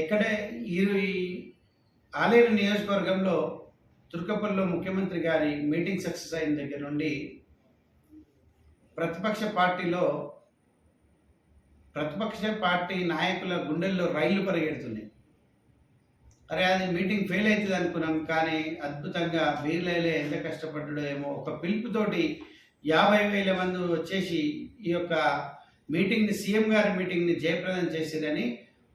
ఎక్కడ ఈ ఈ ఆలేరు నియోజకవర్గంలో తుర్కపల్లిలో ముఖ్యమంత్రి గారి మీటింగ్ సక్సెస్ అయిన దగ్గర నుండి ప్రతిపక్ష పార్టీలో ప్రతిపక్ష పార్టీ నాయకుల గుండెల్లో రైళ్ళు పరిగెడుతున్నాయి. అరే అది మీటింగ్ ఫెయిల్ అవుతుంది అనుకున్నాం కానీ అద్భుతంగా బీర్లైలే ఎంత కష్టపడ్డాడో ఏమో. ఒక పిలుపుతోటి యాభై వేల మంది వచ్చేసి ఈ యొక్క మీటింగ్ని సీఎం గారి మీటింగ్ని జయప్రదం చేసిరని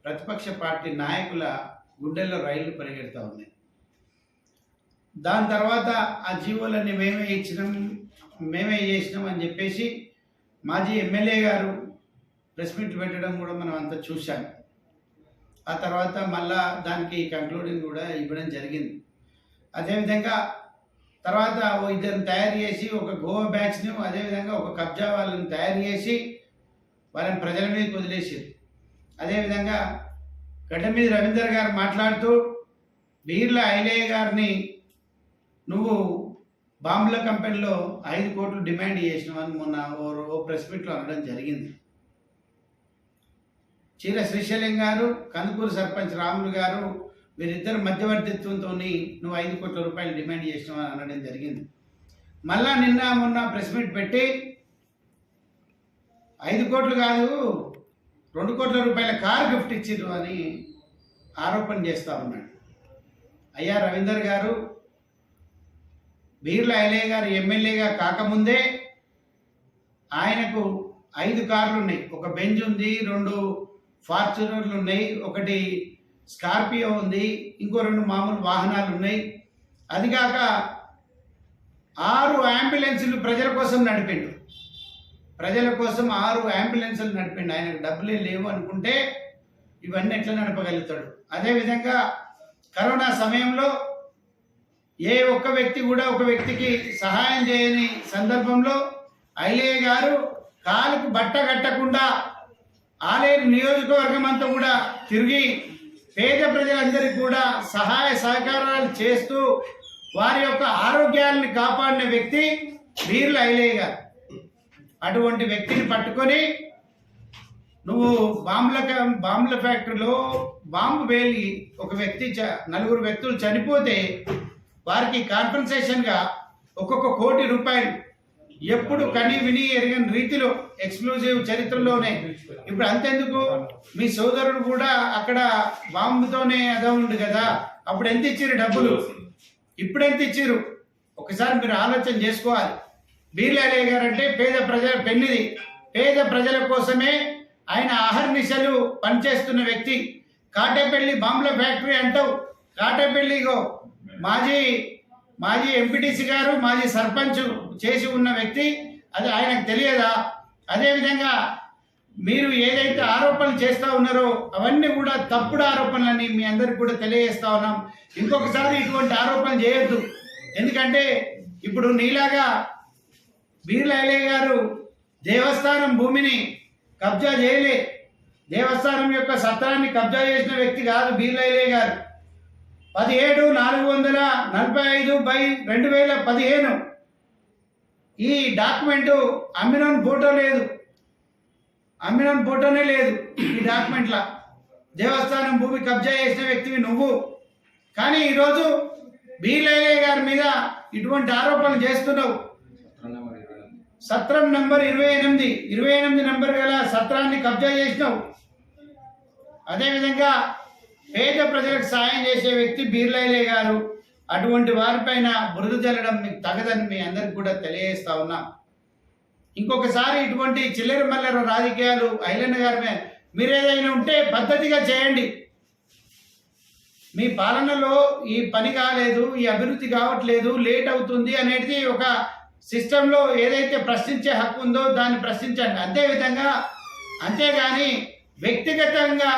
ప్రతిపక్ష పార్టీ నాయకుల గుండెల్లో రైళ్ళు పరిగెడుతూ ఉన్నాయి. దాని తర్వాత ఆ జీవోలన్నీ మేమే ఇచ్చినాం మేమే చేసినాం అని చెప్పేసి మాజీ ఎమ్మెల్యే గారు ప్రెస్ మీట్ పెట్టడం కూడా మనం అంతా చూశాం. ఆ తర్వాత మళ్ళా దానికి కంక్లూడింగ్ కూడా ఇవ్వడం జరిగింది. అదేవిధంగా తర్వాత ఓ ఇద్దరిని తయారు చేసి ఒక గోవా బ్యాచ్ను అదేవిధంగా ఒక కబ్జా వాళ్ళని తయారు చేసి వాళ్ళని ప్రజల మీద వదిలేసారు. అదేవిధంగా గడ్డ మీద రవీందర్ గారు మాట్లాడుతూ బీర్ల ఐలయ్య గారిని నువ్వు బాంబుల కంపెనీలో ఐదు కోట్లు డిమాండ్ చేసినావని మొన్న ఓ ఓ ప్రెస్ మీట్లో అనడం జరిగింది. చీర శ్రీశైలం గారు కందుకూరు సర్పంచ్ రాములు గారు వీరిద్దరు మధ్యవర్తిత్వంతో నువ్వు ఐదు కోట్ల రూపాయలు డిమాండ్ చేసినావని అనడం జరిగింది. మళ్ళా నిన్న మొన్న ప్రెస్ మీట్ పెట్టి ఐదు కోట్లు కాదు రెండు కోట్ల రూపాయల కారు గిఫ్ట్ ఇచ్చిర్రు అని ఆరోపణ చేస్తా ఉన్నాడు. అయ్యా రవీందర్ గారు బీర్ల ఐలయ్య గారు ఎమ్మెల్యేగా కాకముందే ఆయనకు ఐదు కార్లు ఉన్నాయి ఒక బెంజ్ ఉంది రెండు ఫార్చునర్లు ఉన్నాయి ఒకటి స్కార్పియో ఉంది ఇంకో రెండు మామూలు వాహనాలు ఉన్నాయి అది కాక ఆరు అంబులెన్సులు ప్రజల కోసం నడిపిండు. ప్రజల కోసం ఆరు అంబులెన్సులు నడిపిండు. ఆయనకు డబ్బులే లేవు అనుకుంటే ఇవన్నీ ఎట్లా నడపగలుగుతాడు? అదేవిధంగా కరోనా సమయంలో ఏ ఒక్క వ్యక్తి కూడా ఒక వ్యక్తికి సహాయం చేయని సందర్భంలో ఐలయ్య గారు కాలుకు బట్ట కట్టకుండా ఆలేరు నియోజకవర్గం అంతా కూడా తిరిగి పేద ప్రజలందరికీ కూడా సహాయ సహకారాలు చేస్తూ వారి యొక్క ఆరోగ్యాలను కాపాడిన వ్యక్తి బీర్ల ఐలయ్య గారు. అటువంటి వ్యక్తిని పట్టుకొని నువ్వు బాంబుల బాంబుల ఫ్యాక్టరీలో బాంబు వేలి ఒక వ్యక్తి చ- నలుగురు వ్యక్తులు చనిపోతే వారికి కాంపెన్సేషన్గా ఒక్కొక్క కోటి రూపాయలు. ఎప్పుడు కని విని ఎరిగిన రీతిలో ఎక్స్క్లూజివ్ చరిత్రలోనే. ఇప్పుడు అంతెందుకు? మీ సోదరుడు కూడా అక్కడ బాంబుతోనే అదో ఉంది కదా. అప్పుడు ఎంత ఇచ్చారు డబ్బులు? ఇప్పుడు ఎంత ఇచ్చారు ఒకసారి మీరు ఆలోచన చేసుకోవాలి. బీర్లాలే గారు అంటే పేద ప్రజల పెన్నిది. పేద ప్రజల కోసమే ఆయన అహర్నిశలు పనిచేస్తున్న వ్యక్తి. కాటేపల్లి బాంబుల ఫ్యాక్టరీ అంటావు. కాటేపల్లిగో మాజీ మాజీ ఎంపీటీసీ గారు మాజీ సర్పంచ్ చేసి ఉన్న వ్యక్తి. అది ఆయనకు తెలియదా? అదేవిధంగా మీరు ఏదైతే ఆరోపణలు చేస్తూ ఉన్నారో అవన్నీ కూడా తప్పుడు ఆరోపణలని మీ అందరికి కూడా తెలియజేస్తా ఉన్నాం. ఇంకొకసారి ఇటువంటి ఆరోపణలు చేయొద్దు. ఎందుకంటే ఇప్పుడు నీలాగా బీర్లైలయ్య గారు దేవస్థానం భూమిని కబ్జా చేయలే. దేవస్థానం యొక్క సత్రాన్ని కబ్జా చేసిన వ్యక్తి కాదు బీర్లైలే గారు. పదిహేడు నాలుగు వందల నలభై ఐదు బై రెండు వేల పదిహేను. ఈ డాక్యుమెంటు అమ్మినోన్ ఫోటో లేదు. అమ్మినోన్ ఫోటోనే లేదు ఈ డాక్యుమెంట్లా. దేవస్థానం భూమి కబ్జా చేసిన వ్యక్తివి నువ్వు. కానీ ఈరోజు బీలయ్య గారి మీద ఇటువంటి ఆరోపణలు చేస్తున్నావు. సత్రం నంబర్ ఇరవై ఎనిమిది. ఇరవై ఎనిమిది నంబర్ గల సత్రాన్ని కబ్జా చేసినావు. అదేవిధంగా పేద ప్రజలకు సాయం చేసే వ్యక్తి బీర్లైలే గారు. అటువంటి వారిపైన బురద జల్లడం మీకు తగదని మీ అందరికి కూడా తెలియజేస్తా ఉన్నా. ఇంకొకసారి ఇటువంటి చిల్లర మల్లెర రాజకీయాలు ఐలన్న గారి మీరేదైనా మీరు ఏదైనా ఉంటే పద్ధతిగా చేయండి. మీ పాలనలో ఈ పని కాలేదు ఈ అభివృద్ధి కావట్లేదు లేట్ అవుతుంది అనేది ఒక సిస్టంలో ఏదైతే ప్రశ్నించే హక్కు ఉందో దాన్ని ప్రశ్నించండి. అంతేవిధంగా అంతేగాని వ్యక్తిగతంగా